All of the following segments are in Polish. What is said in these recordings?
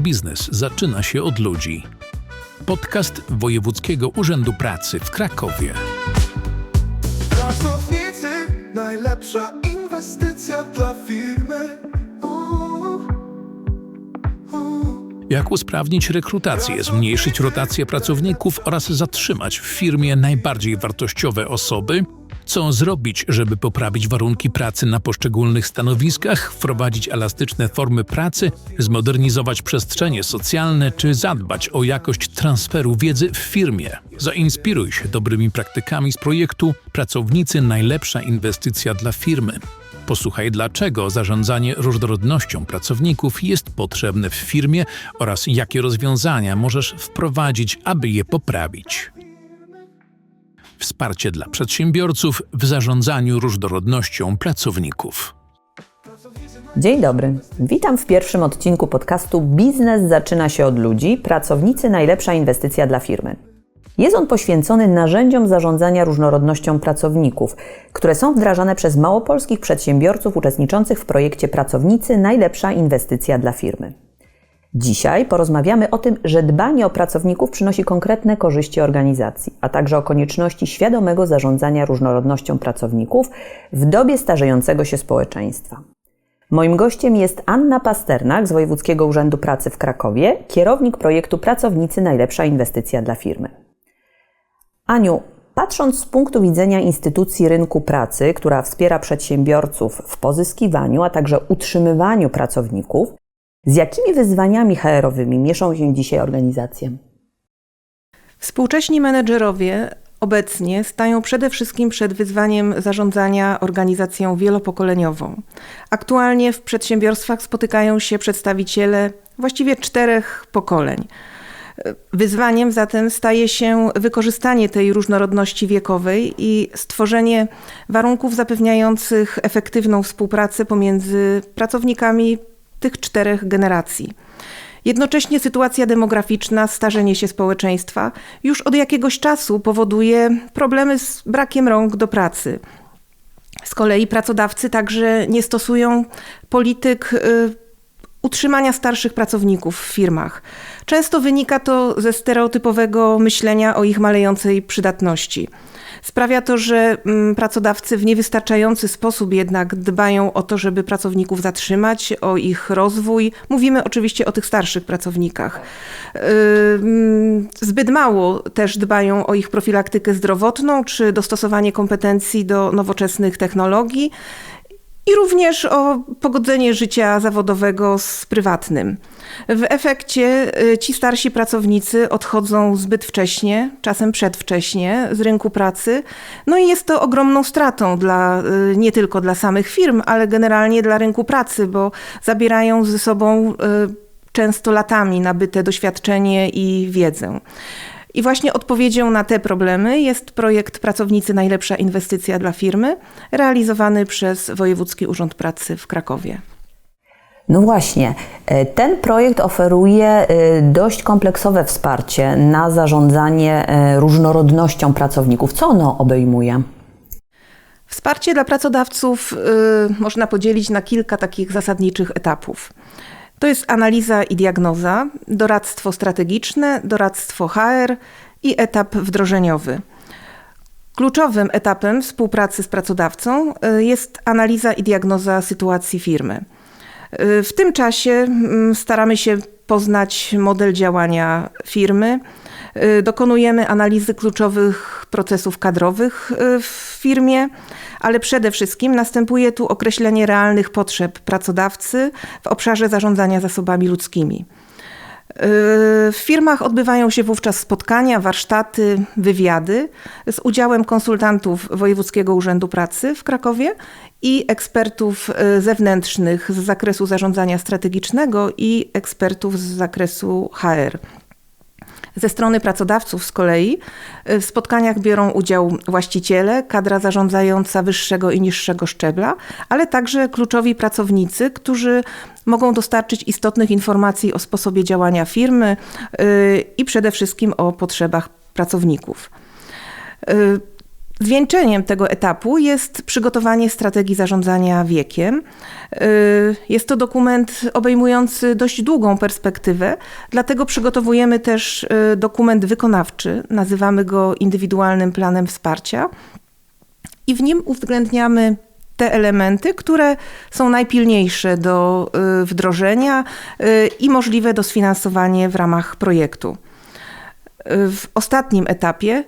Biznes zaczyna się od ludzi. Podcast Wojewódzkiego Urzędu Pracy w Krakowie. Pracownicy, najlepsza inwestycja dla firmy. Jak usprawnić rekrutację, zmniejszyć rotację pracowników oraz zatrzymać w firmie najbardziej wartościowe osoby? Co zrobić, żeby poprawić warunki pracy na poszczególnych stanowiskach, wprowadzić elastyczne formy pracy, zmodernizować przestrzenie socjalne czy zadbać o jakość transferu wiedzy w firmie? Zainspiruj się dobrymi praktykami z projektu Pracownicy najlepsza inwestycja dla firmy. Posłuchaj, dlaczego zarządzanie różnorodnością pracowników jest potrzebne w firmie oraz jakie rozwiązania możesz wprowadzić, aby je poprawić. Wsparcie dla przedsiębiorców w zarządzaniu różnorodnością pracowników. Dzień dobry. Witam w pierwszym odcinku podcastu Biznes zaczyna się od ludzi. Pracownicy najlepsza inwestycja dla firmy. Jest on poświęcony narzędziom zarządzania różnorodnością pracowników, które są wdrażane przez małopolskich przedsiębiorców uczestniczących w projekcie Pracownicy najlepsza inwestycja dla firmy. Dzisiaj porozmawiamy o tym, że dbanie o pracowników przynosi konkretne korzyści organizacji, a także o konieczności świadomego zarządzania różnorodnością pracowników w dobie starzejącego się społeczeństwa. Moim gościem jest Anna Pasternak z Wojewódzkiego Urzędu Pracy w Krakowie, kierownik projektu Pracownicy Najlepsza Inwestycja dla Firmy. Aniu, patrząc z punktu widzenia instytucji rynku pracy, która wspiera przedsiębiorców w pozyskiwaniu, a także utrzymywaniu pracowników, z jakimi wyzwaniami HR-owymi mieszą się dzisiaj organizacje? Współcześni menedżerowie obecnie stają przede wszystkim przed wyzwaniem zarządzania organizacją wielopokoleniową. Aktualnie w przedsiębiorstwach spotykają się przedstawiciele właściwie czterech pokoleń. Wyzwaniem zatem staje się wykorzystanie tej różnorodności wiekowej i stworzenie warunków zapewniających efektywną współpracę pomiędzy pracownikami tych czterech generacji. Jednocześnie sytuacja demograficzna, starzenie się społeczeństwa już od jakiegoś czasu powoduje problemy z brakiem rąk do pracy. Z kolei pracodawcy także nie stosują polityk y, utrzymania starszych pracowników w firmach. Często wynika to ze stereotypowego myślenia o ich malejącej przydatności. Sprawia to, że mm, pracodawcy w niewystarczający sposób jednak dbają o to, żeby pracowników zatrzymać, o ich rozwój. Mówimy oczywiście o tych starszych pracownikach. Yy, mm, Zbyt mało też dbają o ich profilaktykę zdrowotną czy dostosowanie kompetencji do nowoczesnych technologii i również o pogodzenie życia zawodowego z prywatnym. W efekcie y, ci starsi pracownicy odchodzą zbyt wcześnie, czasem przedwcześnie z rynku pracy. No i jest to ogromną stratą dla, y, nie tylko dla samych firm, ale generalnie dla rynku pracy, bo zabierają ze sobą y, często latami nabyte doświadczenie i wiedzę. I właśnie odpowiedzią na te problemy jest projekt Pracownicy Najlepsza Inwestycja dla Firmy, realizowany przez Wojewódzki Urząd Pracy w Krakowie. No właśnie, e, ten projekt oferuje e, dość kompleksowe wsparcie na zarządzanie e, różnorodnością pracowników. Co ono obejmuje? Wsparcie dla pracodawców y, można podzielić na kilka takich zasadniczych etapów. To jest analiza i diagnoza, doradztwo strategiczne, doradztwo HR i etap wdrożeniowy. Kluczowym etapem współpracy z pracodawcą y, jest analiza i diagnoza sytuacji firmy. Y, W tym czasie mm, staramy się poznać model działania firmy, y, dokonujemy analizy kluczowych procesów kadrowych y, w firmie, ale przede wszystkim następuje tu określenie realnych potrzeb pracodawcy w obszarze zarządzania zasobami ludzkimi. W firmach odbywają się wówczas spotkania, warsztaty, wywiady z udziałem konsultantów Wojewódzkiego Urzędu Pracy w Krakowie i ekspertów y, zewnętrznych z zakresu zarządzania strategicznego i ekspertów z zakresu HR. Ze strony pracodawców z kolei y, w spotkaniach biorą udział właściciele, kadra zarządzająca wyższego i niższego szczebla, ale także kluczowi pracownicy, którzy mogą dostarczyć istotnych informacji o sposobie działania firmy y, i przede wszystkim o potrzebach pracowników. Zwieńczeniem tego etapu jest przygotowanie strategii zarządzania wiekiem. Y, Jest to dokument obejmujący dość długą perspektywę, dlatego przygotowujemy też y, dokument wykonawczy, nazywamy go indywidualnym planem wsparcia i w nim uwzględniamy te elementy, które są najpilniejsze do y, wdrożenia i możliwe do sfinansowania w ramach projektu. W ostatnim etapie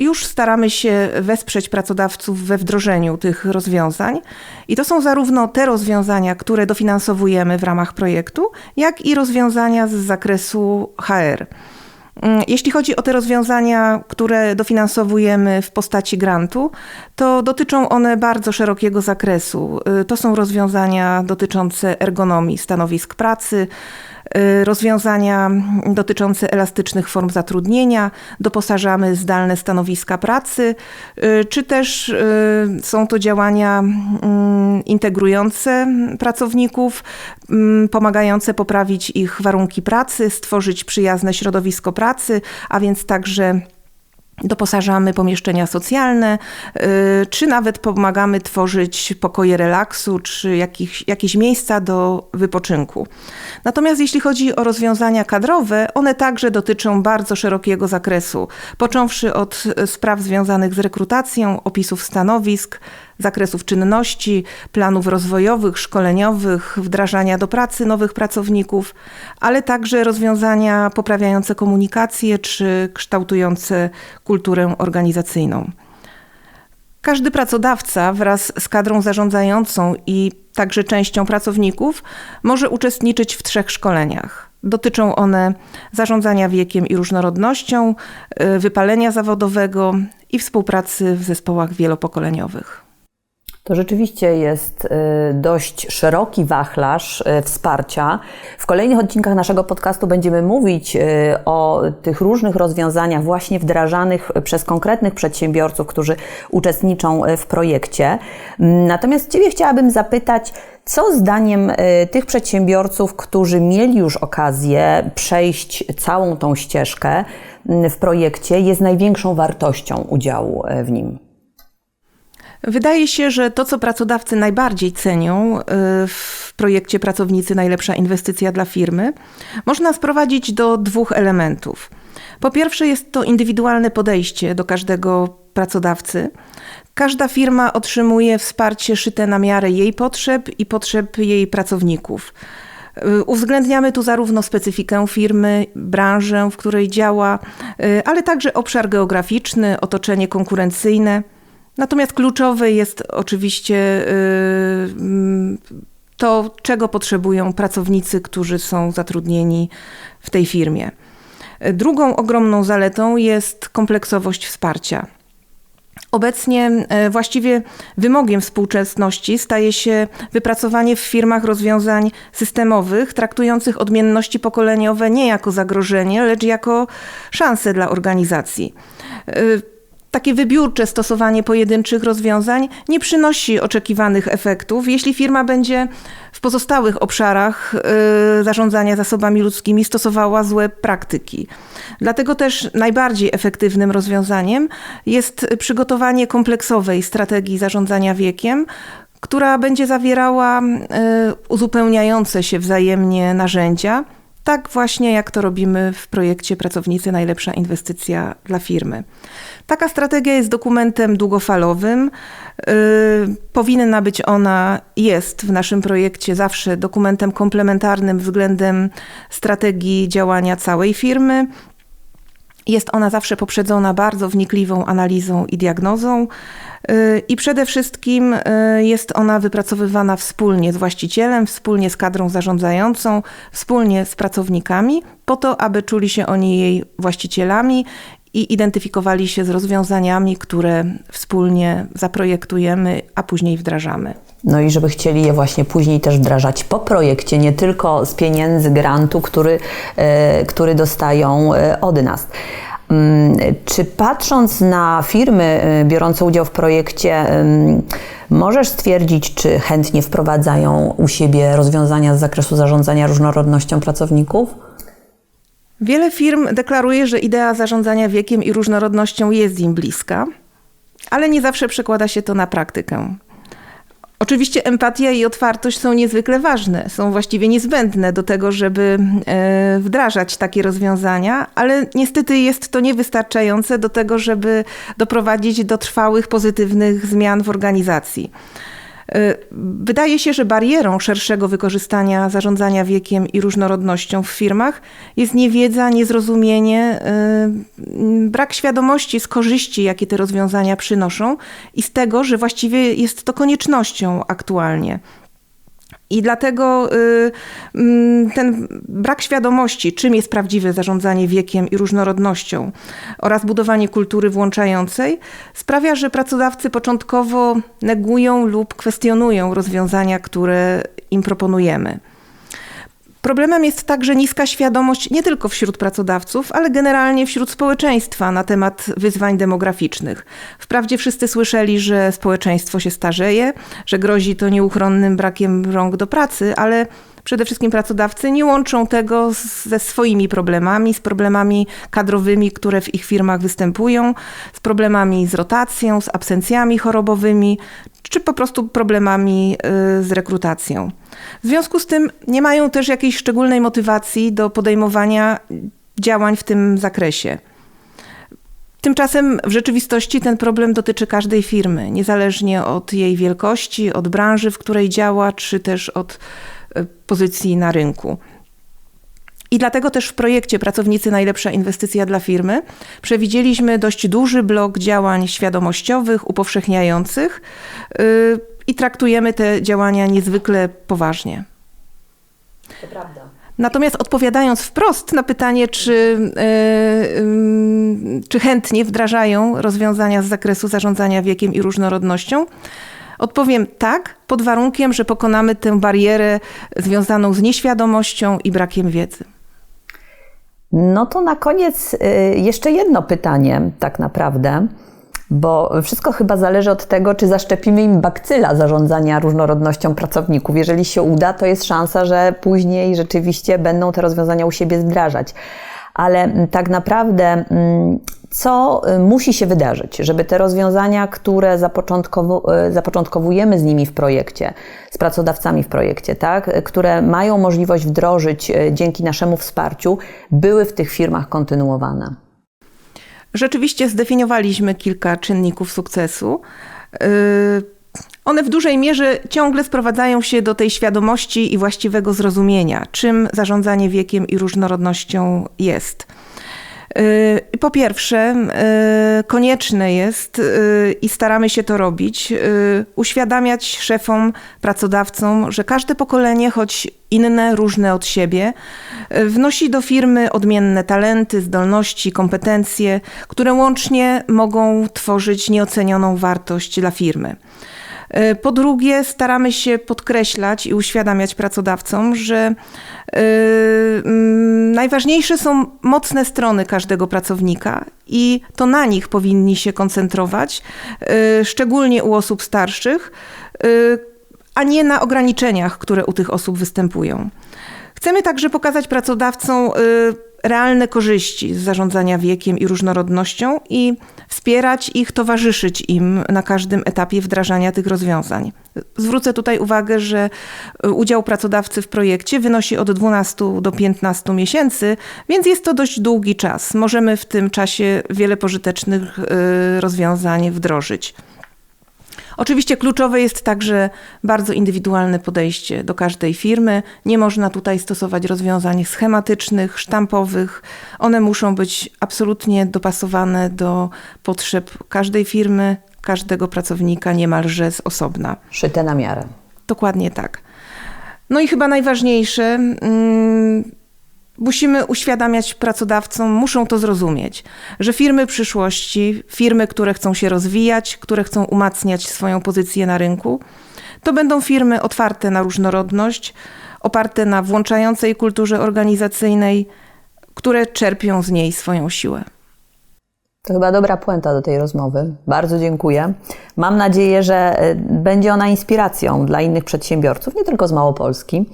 już staramy się wesprzeć pracodawców we wdrożeniu tych rozwiązań. I to są zarówno te rozwiązania, które dofinansowujemy w ramach projektu, jak i rozwiązania z zakresu HR. Mm, Jeśli chodzi o te rozwiązania, które dofinansowujemy w postaci grantu, to dotyczą one bardzo szerokiego zakresu. Y, To są rozwiązania dotyczące ergonomii stanowisk pracy, rozwiązania dotyczące elastycznych form zatrudnienia, doposażamy zdalne stanowiska pracy, y, czy też y, są to działania mm, integrujące pracowników, mm, pomagające poprawić ich warunki pracy, stworzyć przyjazne środowisko pracy, a więc także doposażamy pomieszczenia socjalne, y, czy nawet pomagamy tworzyć pokoje relaksu, czy jakich, jakieś miejsca do wypoczynku. Natomiast jeśli chodzi o rozwiązania kadrowe, one także dotyczą bardzo szerokiego zakresu, począwszy od spraw związanych z rekrutacją, opisów stanowisk, zakresów czynności, planów rozwojowych, szkoleniowych, wdrażania do pracy nowych pracowników, ale także rozwiązania poprawiające komunikację czy kształtujące kulturę organizacyjną. Każdy pracodawca wraz z kadrą zarządzającą i także częścią pracowników może uczestniczyć w trzech szkoleniach. Dotyczą one zarządzania wiekiem i różnorodnością, y, wypalenia zawodowego i współpracy w zespołach wielopokoleniowych. To rzeczywiście jest y, dość szeroki wachlarz y, wsparcia. W kolejnych odcinkach naszego podcastu będziemy mówić y, o tych różnych rozwiązaniach właśnie wdrażanych przez konkretnych przedsiębiorców, którzy uczestniczą w projekcie. Natomiast Ciebie chciałabym zapytać, co zdaniem tych przedsiębiorców, którzy mieli już okazję przejść całą tą ścieżkę w projekcie, jest największą wartością udziału w nim? Wydaje się, że to, co pracodawcy najbardziej cenią y, w projekcie Pracownicy Najlepsza Inwestycja dla firmy, można sprowadzić do dwóch elementów. Po pierwsze, jest to indywidualne podejście do każdego pracodawcy. Każda firma otrzymuje wsparcie szyte na miarę jej potrzeb i potrzeb jej pracowników. Y, Uwzględniamy tu zarówno specyfikę firmy, branżę, w której działa, y, ale także obszar geograficzny, otoczenie konkurencyjne. Natomiast kluczowe jest oczywiście y, to, czego potrzebują pracownicy, którzy są zatrudnieni w tej firmie. Drugą ogromną zaletą jest kompleksowość wsparcia. Obecnie e, właściwie wymogiem współczesności staje się wypracowanie w firmach rozwiązań systemowych, traktujących odmienności pokoleniowe nie jako zagrożenie, lecz jako szansę dla organizacji. Takie wybiórcze stosowanie pojedynczych rozwiązań nie przynosi oczekiwanych efektów, jeśli firma będzie w pozostałych obszarach y, zarządzania zasobami ludzkimi stosowała złe praktyki. Dlatego też najbardziej efektywnym rozwiązaniem jest przygotowanie kompleksowej strategii zarządzania wiekiem, która będzie zawierała y, uzupełniające się wzajemnie narzędzia, tak właśnie jak to robimy w projekcie Pracownicy Najlepsza Inwestycja dla firmy. Taka strategia jest dokumentem długofalowym. Yy, powinna być ona, jest w naszym projekcie zawsze dokumentem komplementarnym względem strategii działania całej firmy. Jest ona zawsze poprzedzona bardzo wnikliwą analizą i diagnozą. Yy, I przede wszystkim yy, jest ona wypracowywana wspólnie z właścicielem, wspólnie z kadrą zarządzającą, wspólnie z pracownikami, po to, aby czuli się oni jej właścicielami i identyfikowali się z rozwiązaniami, które wspólnie zaprojektujemy, a później wdrażamy. No i żeby chcieli je właśnie później też wdrażać po projekcie, nie tylko z pieniędzy grantu, który, e, który dostają e, od nas. Mm, Czy patrząc na firmy e, biorące udział w projekcie, możesz stwierdzić, czy chętnie wprowadzają u siebie rozwiązania z zakresu zarządzania różnorodnością pracowników? Wiele firm deklaruje, że idea zarządzania wiekiem i różnorodnością jest im bliska, ale nie zawsze przekłada się to na praktykę. Oczywiście empatia i otwartość są niezwykle ważne, są właściwie niezbędne do tego, żeby e, wdrażać takie rozwiązania, ale niestety jest to niewystarczające do tego, żeby doprowadzić do trwałych pozytywnych zmian w organizacji. E, Wydaje się, że barierą szerszego wykorzystania zarządzania wiekiem i różnorodnością w firmach jest niewiedza, niezrozumienie, y, brak świadomości z korzyści, jakie te rozwiązania przynoszą i z tego, że właściwie jest to koniecznością aktualnie. I dlatego y, mm, ten brak świadomości, czym jest prawdziwe zarządzanie wiekiem i różnorodnością oraz budowanie kultury włączającej, sprawia, że pracodawcy początkowo negują lub kwestionują rozwiązania, które im proponujemy. Problemem jest także niska świadomość nie tylko wśród pracodawców, ale generalnie wśród społeczeństwa na temat wyzwań demograficznych. Wprawdzie wszyscy słyszeli, że społeczeństwo się starzeje, że grozi to nieuchronnym brakiem rąk do pracy, ale przede wszystkim pracodawcy nie łączą tego ze swoimi problemami, z problemami kadrowymi, które w ich firmach występują, z problemami z rotacją, z absencjami chorobowymi, czy po prostu problemami y, z rekrutacją. W związku z tym nie mają też jakiejś szczególnej motywacji do podejmowania działań w tym zakresie. Tymczasem w rzeczywistości ten problem dotyczy każdej firmy, niezależnie od jej wielkości, od branży, w której działa, czy też od pozycji na rynku. I dlatego też w projekcie Pracownicy Najlepsza Inwestycja dla Firmy przewidzieliśmy dość duży blok działań świadomościowych, upowszechniających yy, i traktujemy te działania niezwykle poważnie. To prawda. Natomiast odpowiadając wprost na pytanie, czy, yy, yy, czy chętnie wdrażają rozwiązania z zakresu zarządzania wiekiem i różnorodnością, odpowiem tak, pod warunkiem, że pokonamy tę barierę związaną z nieświadomością i brakiem wiedzy. No to na koniec y, jeszcze jedno pytanie, tak naprawdę, bo wszystko chyba zależy od tego, czy zaszczepimy im bakcyla zarządzania różnorodnością pracowników. Jeżeli się uda, to jest szansa, że później rzeczywiście będą te rozwiązania u siebie wdrażać. Ale tak naprawdę, co y, musi się wydarzyć, żeby te rozwiązania, które y, zapoczątkowujemy z nimi w projekcie, z pracodawcami w projekcie, tak, które mają możliwość wdrożyć y, dzięki naszemu wsparciu, były w tych firmach kontynuowane? Rzeczywiście zdefiniowaliśmy kilka czynników sukcesu. One w dużej mierze ciągle sprowadzają się do tej świadomości i właściwego zrozumienia, czym zarządzanie wiekiem i różnorodnością jest. Yy, Po pierwsze, yy, konieczne jest yy, i staramy się to robić, uświadamiać szefom, pracodawcom, że każde pokolenie, choć inne, różne od siebie, wnosi do firmy odmienne talenty, zdolności, kompetencje, które łącznie mogą tworzyć nieocenioną wartość dla firmy. Yy, Po drugie, staramy się podkreślać i uświadamiać pracodawcom, że yy, mm, najważniejsze są mocne strony każdego pracownika i to na nich powinni się koncentrować, yy, szczególnie u osób starszych, a nie na ograniczeniach, które u tych osób występują. Chcemy także pokazać pracodawcom y, realne korzyści z zarządzania wiekiem i różnorodnością i wspierać ich, towarzyszyć im na każdym etapie wdrażania tych rozwiązań. Zwrócę tutaj uwagę, że y, udział pracodawcy w projekcie wynosi od 12 do 15 miesięcy, więc jest to dość długi czas. Możemy w tym czasie wiele pożytecznych y, rozwiązań wdrożyć. Oczywiście kluczowe jest także bardzo indywidualne podejście do każdej firmy. Nie można tutaj stosować rozwiązań schematycznych, sztampowych. One muszą być absolutnie dopasowane do potrzeb każdej firmy, każdego pracownika niemalże z osobna. Szyte na miarę. Dokładnie tak. No i chyba najważniejsze, mm, musimy uświadamiać pracodawcom, muszą to zrozumieć, że firmy przyszłości, firmy, które chcą się rozwijać, które chcą umacniać swoją pozycję na rynku, to będą firmy otwarte na różnorodność, oparte na włączającej kulturze organizacyjnej, które czerpią z niej swoją siłę. To chyba dobra puenta do tej rozmowy. Bardzo dziękuję. Mam nadzieję, że y, będzie ona inspiracją dla innych przedsiębiorców, nie tylko z Małopolski,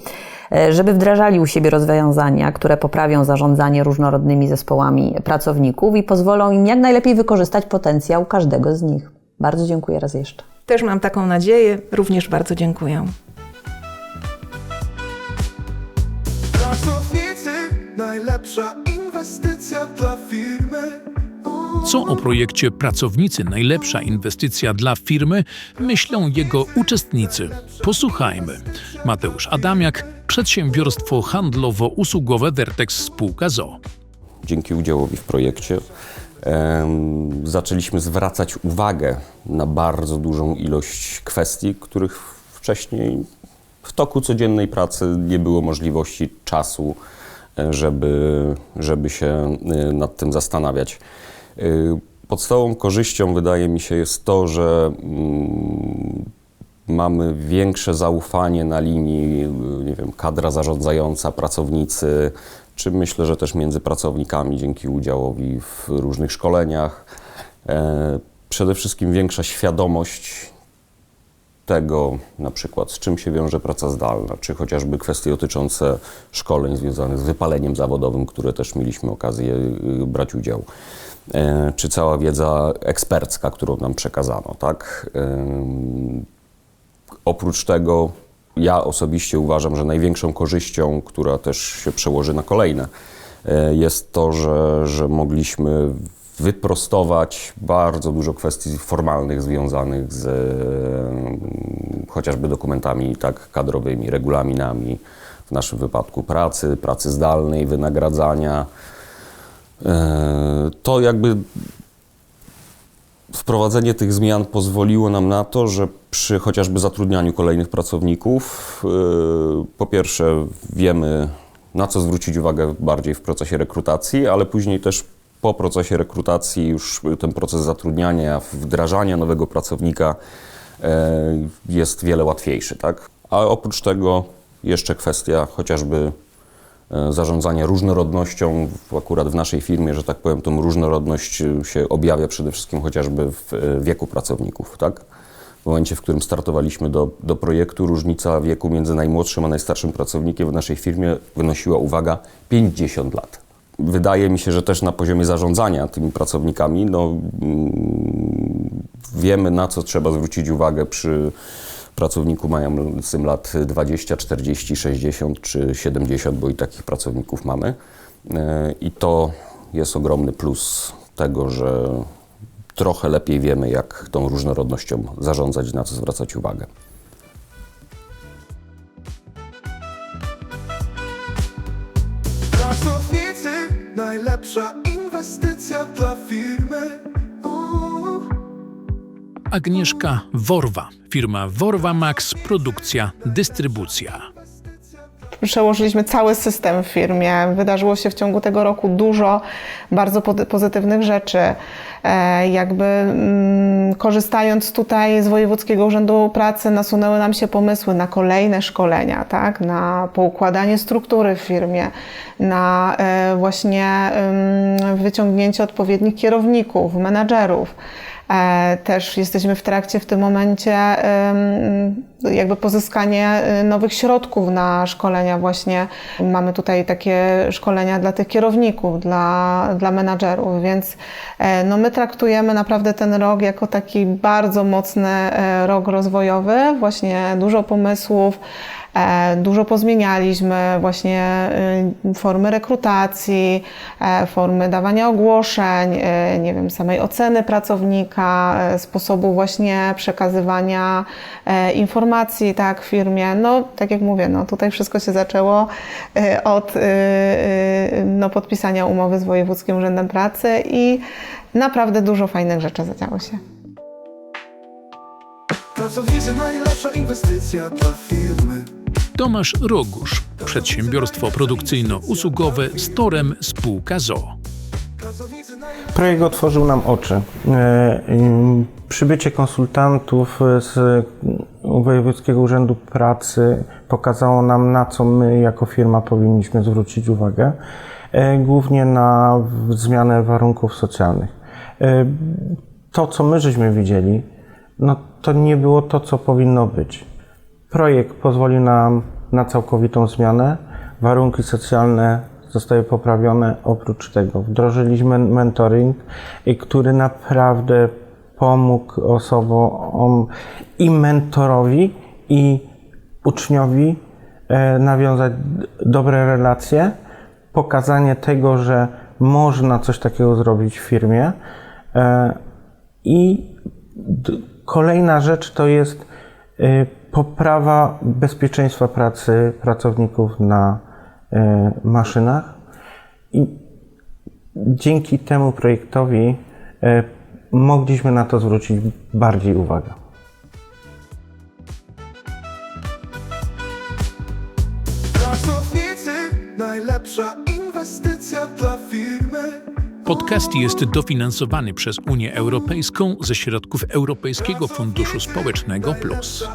y, żeby wdrażali u siebie rozwiązania, które poprawią zarządzanie różnorodnymi zespołami pracowników i pozwolą im jak najlepiej wykorzystać potencjał każdego z nich. Bardzo dziękuję raz jeszcze. Też mam taką nadzieję, również bardzo dziękuję. Pracownicy, najlepsza inwestycja dla firmy. Co o projekcie Pracownicy Najlepsza Inwestycja dla firmy myślą jego uczestnicy? Posłuchajmy. Mateusz Adamiak, przedsiębiorstwo handlowo-usługowe Vertex Spółka ZO. dzięki udziałowi w projekcie zaczęliśmy zwracać uwagę na bardzo dużą ilość kwestii, których wcześniej w toku codziennej pracy nie było możliwości czasu, e, żeby, żeby się e, nad tym zastanawiać. E, Podstawową korzyścią wydaje mi się jest to, że mm, mamy większe zaufanie na linii, y, nie wiem, kadra zarządzająca, pracownicy, czy myślę, że też między pracownikami dzięki udziałowi w różnych szkoleniach. E, Przede wszystkim większa świadomość tego, na przykład z czym się wiąże praca zdalna, czy chociażby kwestie dotyczące szkoleń związanych z wypaleniem zawodowym, które też mieliśmy okazję y, brać udział, czy cała wiedza ekspercka, którą nam przekazano, tak? Em, Oprócz tego, ja osobiście uważam, że największą korzyścią, która też się przełoży na kolejne, e, jest to, że, że mogliśmy wyprostować bardzo dużo kwestii formalnych związanych z e, chociażby dokumentami tak kadrowymi, regulaminami, w naszym wypadku pracy, pracy zdalnej, wynagradzania. E, To jakby wprowadzenie tych zmian pozwoliło nam na to, że przy chociażby zatrudnianiu kolejnych pracowników, yy, po pierwsze wiemy, na co zwrócić uwagę bardziej w procesie rekrutacji, ale później też po procesie rekrutacji już ten proces zatrudniania, wdrażania nowego pracownika yy, jest wiele łatwiejszy, tak? A oprócz tego jeszcze kwestia chociażby e, zarządzania różnorodnością. Akurat w naszej firmie, że tak powiem, tą różnorodność e, się objawia przede wszystkim chociażby w e, wieku pracowników. Tak? W momencie, w którym startowaliśmy do, do projektu, różnica wieku między najmłodszym a najstarszym pracownikiem w naszej firmie wynosiła, uwaga, 50 lat. Wydaje mi się, że też na poziomie zarządzania tymi pracownikami, no, mm, wiemy na co trzeba zwrócić uwagę przy pracowniku mającym lat 20, 40, 60 czy 70, bo i takich pracowników mamy. E, I to jest ogromny plus tego, że trochę lepiej wiemy, jak tą różnorodnością zarządzać, na co zwracać uwagę. Pracownicy, najlepsza inwestycja dla firmy. Agnieszka Worwa, firma Worwa Max, produkcja, dystrybucja. Przełożyliśmy cały system w firmie. Wydarzyło się w ciągu tego roku dużo bardzo po- pozytywnych rzeczy. E, Jakby mm, korzystając tutaj z Wojewódzkiego Urzędu Pracy, nasunęły nam się pomysły na kolejne szkolenia, tak? na poukładanie struktury w firmie, na e, właśnie em, wyciągnięcie odpowiednich kierowników, menadżerów. E, Też jesteśmy w trakcie w tym momencie jakby pozyskanie y, nowych środków na szkolenia właśnie. Mamy tutaj takie szkolenia dla tych kierowników, dla, dla menadżerów, więc e, no my traktujemy naprawdę ten rok jako taki bardzo mocny e, rok rozwojowy, właśnie dużo pomysłów, E, Dużo pozmienialiśmy właśnie y, formy rekrutacji, e, formy dawania ogłoszeń, e, nie wiem, samej oceny pracownika, e, sposobu właśnie przekazywania e, informacji tak w firmie. No, tak jak mówię, no tutaj wszystko się zaczęło e, od no, podpisania umowy z Wojewódzkim Urzędem Pracy i naprawdę dużo fajnych rzeczy zadziało się. Pracownicy, najlepsza inwestycja dla firmy. Tomasz Rogusz, przedsiębiorstwo produkcyjno-usługowe Storem Spółka ZO. Projekt otworzył nam oczy. E, Przybycie konsultantów z Wojewódzkiego Urzędu Pracy pokazało nam, na co my jako firma powinniśmy zwrócić uwagę, e, głównie na zmianę warunków socjalnych. E, To, co my żeśmy widzieli, no to nie było to, co powinno być. Projekt pozwolił nam na całkowitą zmianę. Warunki socjalne zostały poprawione. Oprócz tego wdrożyliśmy mentoring, który naprawdę pomógł osobom i mentorowi, i uczniowi e, nawiązać dobre relacje, pokazanie tego, że można coś takiego zrobić w firmie. E, I kolejna rzecz to jest e, poprawa bezpieczeństwa pracy pracowników na e, maszynach. I dzięki temu projektowi e, mogliśmy na to zwrócić bardziej uwagę. Pracownicy, najlepsza inwestycja dla firmy. Podcast jest dofinansowany przez Unię Europejską ze środków Europejskiego Funduszu Społecznego Plus.